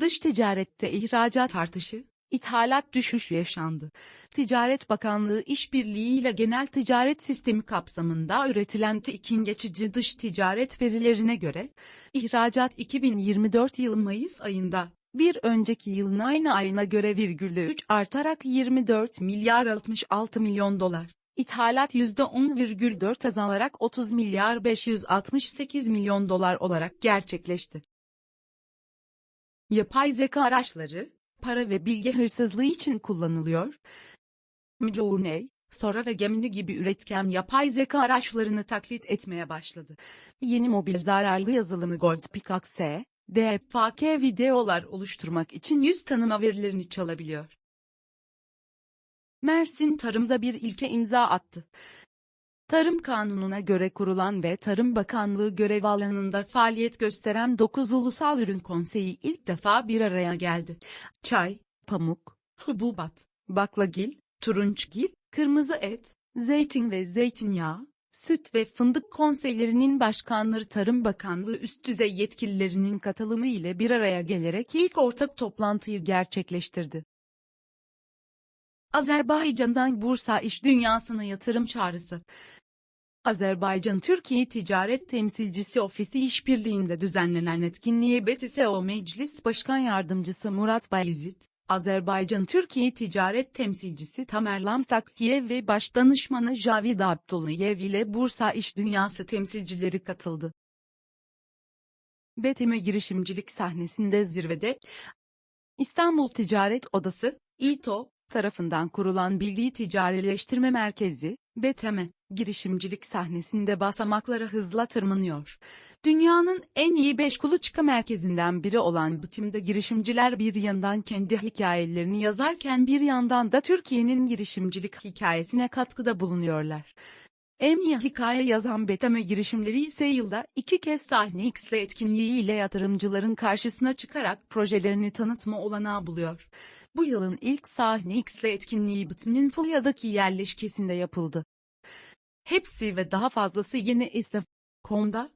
Dış ticarette ihracat artışı, ithalat düşüşü yaşandı. Ticaret Bakanlığı işbirliğiyle genel ticaret sistemi kapsamında üretilen TİK'in geçici dış ticaret verilerine göre, ihracat 2024 yılı Mayıs ayında, bir önceki yılın aynı ayına göre virgülü 3 artarak 24 milyar 66 milyon dolar. İthalat %10,4 azalarak 30 milyar 568 milyon dolar olarak gerçekleşti. Yapay zeka araçları, para ve bilgi hırsızlığı için kullanılıyor. Midjourney, Sora ve Gemini gibi üretken yapay zeka araçlarını taklit etmeye başladı. Yeni mobil zararlı yazılımı Gold Pickaxe, DFK videolar oluşturmak için yüz tanıma verilerini çalabiliyor. Mersin tarımda bir ilke imza attı. Tarım Kanunu'na göre kurulan ve Tarım Bakanlığı görev alanında faaliyet gösteren 9 ulusal ürün konseyi ilk defa bir araya geldi. Çay, pamuk, hububat, baklagil, turunçgil, kırmızı et, zeytin ve zeytinyağı, süt ve fındık konseylerinin başkanları Tarım Bakanlığı üst düzey yetkililerinin katılımı ile bir araya gelerek ilk ortak toplantıyı gerçekleştirdi. Azerbaycan'dan Bursa iş dünyasına yatırım çağrısı. Azerbaycan Türkiye Ticaret Temsilcisi Ofisi işbirliğinde düzenlenen etkinliğe BTSO Meclis Başkan Yardımcısı Murat Bayezid, Azerbaycan Türkiye Ticaret Temsilcisi Tamer Lamtakhiye ve Başdanışmanı Javid Abdullayev ile Bursa İş Dünyası temsilcileri katıldı. BTM girişimcilik sahnesinde zirvede, İstanbul Ticaret Odası, İTO, tarafından kurulan Bilgi Ticarileştirme Merkezi, BTM, girişimcilik sahnesinde basamaklara hızla tırmanıyor. Dünyanın en iyi beş kuluçka merkezinden biri olan BTM'de girişimciler bir yandan kendi hikayelerini yazarken bir yandan da Türkiye'nin girişimcilik hikayesine katkıda bulunuyorlar. En iyi hikaye yazan Betame girişimleri ise yılda iki kez sahne X'le etkinliği ile yatırımcıların karşısına çıkarak projelerini tanıtma olanağı buluyor. Bu yılın ilk sahne X'le etkinliği Bıtm'ın Fulya'daki yerleşkesinde yapıldı. Hepsi ve daha fazlası yeni esnaf.com'da